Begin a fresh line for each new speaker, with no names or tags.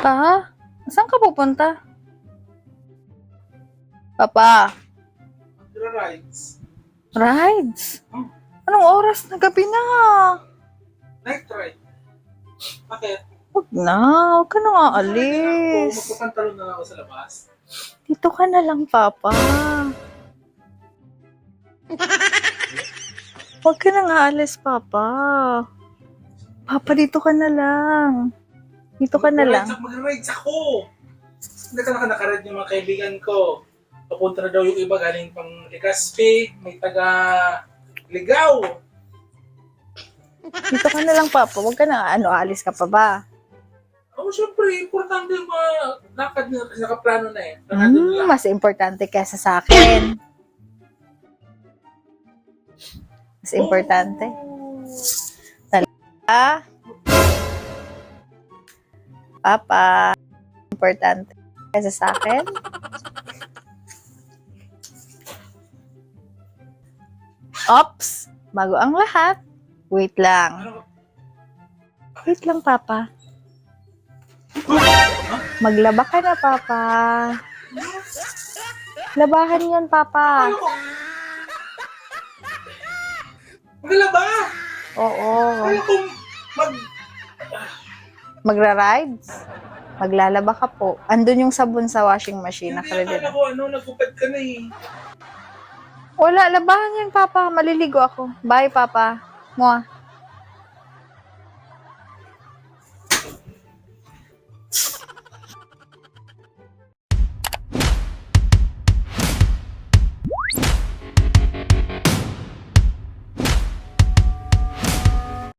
Pa? Saan ka pupunta? Papa,
rides.
rides?
Hmm.
Anong oras na gabi na?
Night ride. Bakit?
Huwag na, huwag ka na nga alis.
Magpapantalon na lang ako sa labas.
Dito ka na lang, Papa. Huwag ka na nga alis, Papa. Papa, dito ka na lang. Dito ka na lang.
Mag-rides- ako. Hindi ka nakaride yung mga kaibigan ko. Papunta na daw yung iba galing pang Legazpi, may taga Ligaw.
Dito ka na lang, Papa. Huwag ka na, ano, alis ka pa ba?
Oh, syempre, importante yung mga lakad na kasi nakaplano na eh. Lakad na
Hmm, mas importante kaysa sa akin. Mas importante. Ah? Papa, importante kaysa sa akin? Ops! Bago ang lahat. Wait lang. Wait lang, Papa. Maglaba ka na, Papa. Labahan yan, Papa.
Maglaba!
Oo.
Kaya kung mag...
Magra-rides? Maglalaba ka po. Andun yung sabon sa washing machine.
Hindi
Nakalagay
akala
na.
ko ano, nagupad ka na eh.
Wala, labahan yan, Papa. Maliligo ako. Bye, Papa. Mua.